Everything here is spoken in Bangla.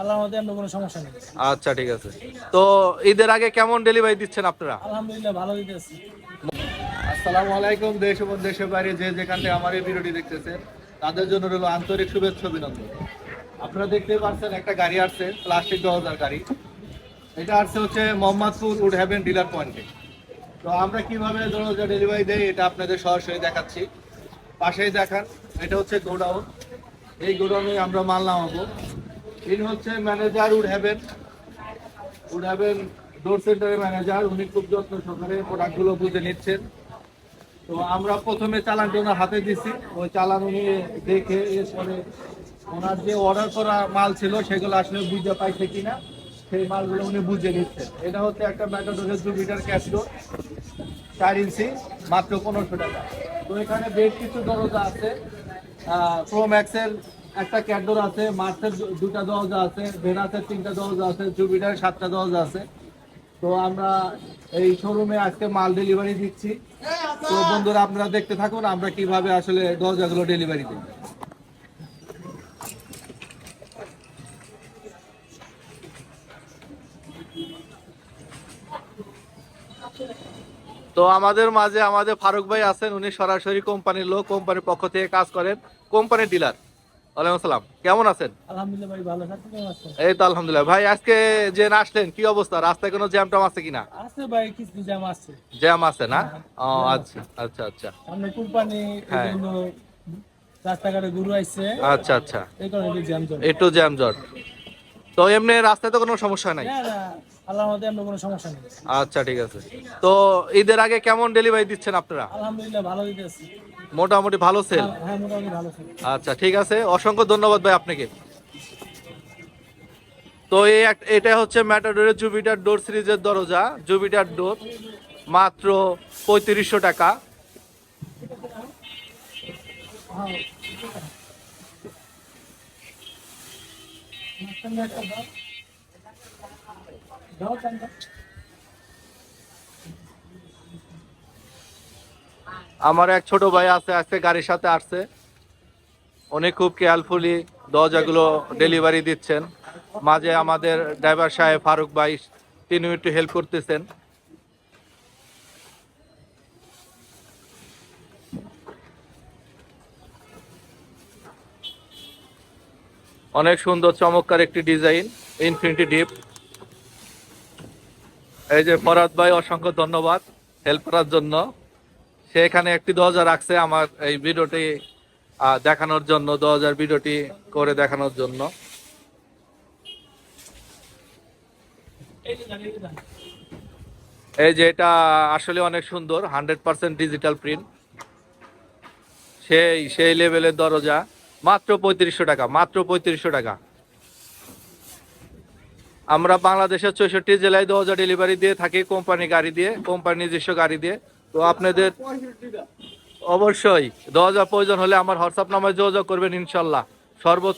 আল্লাহর মধ্যে এমন কোনো সমস্যা নেই। আচ্ছা ঠিক আছে। তো ঈদের আগে কেমন ডেলিভারি দিচ্ছেন আপনারা? আলহামদুলিল্লাহ ভালো দিতেছি আসসালামু আলাইকুম দেশ এবং দেশের বাইরে যে যেখান থেকে আমার এই ভিডিওটি দেখতেছেন তাদের জন্য রইল আন্তরিক শুভেচ্ছা অভিনন্দন। আপনারা দেখতে পাচ্ছেন একটা গাড়ি আসছে প্লাস্টিক দশ হাজার গাড়ি। এটা আসছে হচ্ছে মোহাম্মদপুর উড হ্যাভেন ডিলার পয়েন্টে। তো আমরা কীভাবে দরজা ডেলিভারি দেই এটা আপনাদের সরাসরি দেখাচ্ছি। পাশেই দেখান এটা হচ্ছে গোডাউন। এই গোডাউনে আমরা মাল নামাবো। ইনি হচ্ছে manager Wood Haven. Wood Haven door সেন্টারের ম্যানেজার উনি খুব যত্ন সহকারে প্রোডাক্টগুলো বুঝে নিচ্ছেন। তো আমরা প্রথমে চালানটা ওনার হাতে দিছি। ওই চালান উনি দেখে এরপরে ওনার যে অর্ডার করা মাল ছিল, সেগুলো আসলে বুঝতে পাইছে কিনা, সেই মালগুলো উনি বুঝে নিচ্ছেন। এটা হচ্ছে একটা ম্যাটাডোরের দু লিটার ক্যাশ চার ইঞ্চি, মাত্র পনেরোশো টাকা। তো এখানে বেশ কিছু দরজা আছে। প্রো ম্যাক্সের একটা ক্যাডোর আছে মার্সের দুটা দরজা আছে ভেনাসের তিনটা দরজা আছে জুপিটার সাতটা দরজা আছে। তো আমরা এই শোরুমে আজকে মাল ডেলিভারি দিচ্ছি। তো বন্ধুরা, আপনারা দেখতে থাকুন, আমরা কীভাবে আসলে দরজাগুলো ডেলিভারি দিই। তো আমাদের মাঝে আমাদের ফারুক ভাই আছেন, উনি সরাসরি কোম্পানির লোক, কোম্পানির পক্ষ থেকে কাজ করেন, কোম্পানির ডিলার ওয়ালাইকুম আসসালাম। কেমন আছেন? আলহামদুলিল্লাহ ভাই ভালো। থাকতে কেমন আছেন? এই তো আলহামদুলিল্লাহ। ভাই আজকে যে না আসলেন কি অবস্থা? রাস্তায় কোনো জ্যাম আছে কিনা? আছে ভাই কিছু জ্যাম আছে। জ্যাম আছে না? ও আচ্ছা আচ্ছা আচ্ছা। সামনে কোম্পানি হ্যাঁ। রাস্তাঘাটে গুরু আইছে। আচ্ছা আচ্ছা। এই কারণে একটু জ্যাম চলে একটু জ্যাম জট তো এমনি রাস্তায় তো কোনো সমস্যা নাই? না না আল্লাহর মধ্যে এমন কোনো সমস্যা নেই। আচ্ছা ঠিক আছে। তো ঈদের আগে কেমন ডেলিভারি দিচ্ছেন আপনারা? আলহামদুলিল্লাহ ভালো দিতেছি মোটামুটি ভালো সেল হ্যাঁ হ্যাঁ, আচ্ছা ঠিক আছে। অসংখ্য ধন্যবাদ ভাই আপনাকে। তো এই এটা হচ্ছে ম্যাটাডোরের জুপিটার ডোর সিরিজের দরজা। জুপিটার ডোর মাত্র পঁয়ত্রিশশো টাকা। হ্যাঁ আমার এক ছোট ভাই আছে, আজকে গাড়ির সাথে আসছে। উনি খুব কেয়ারফুলি দরজাগুলো ডেলিভারি দিচ্ছেন। মাঝে আমাদের ড্রাইভার সাহেব ফারুক ভাই তিনি একটু হেল্প করতেছেন। অনেক সুন্দর, চমৎকার একটি ডিজাইন ইনফিনিটি ডিপ এই যে ফরাদ ভাই, অসংখ্য ধন্যবাদ হেল্প করার জন্য। সে এখানে একটি দরজা রাখছে আমার এই ভিডিওটি দেখানোর জন্য, দরজার ভিডিওটি করে দেখানোর জন্য। এই যে এটা আসলে অনেক সুন্দর, হান্ড্রেড পার্সেন্ট ডিজিটাল প্রিন্ট। সেই সেই লেভেলের দরজা, মাত্র পঁয়ত্রিশশো টাকা, মাত্র পঁয়ত্রিশশো টাকা। আমরা বাংলাদেশের চৌষট্টি জেলায় দরজা ডেলিভারি দিয়ে থাকি, কোম্পানি গাড়ি দিয়ে কোম্পানি নিজস্ব গাড়ি দিয়ে। তো আপনাদের অবশ্যই দরজা প্রয়োজন হলে আমার হোয়াটসঅ্যাপ নাম্বার যোগাযোগ করবেন ইনশাল্লাহ। সর্বোচ্চ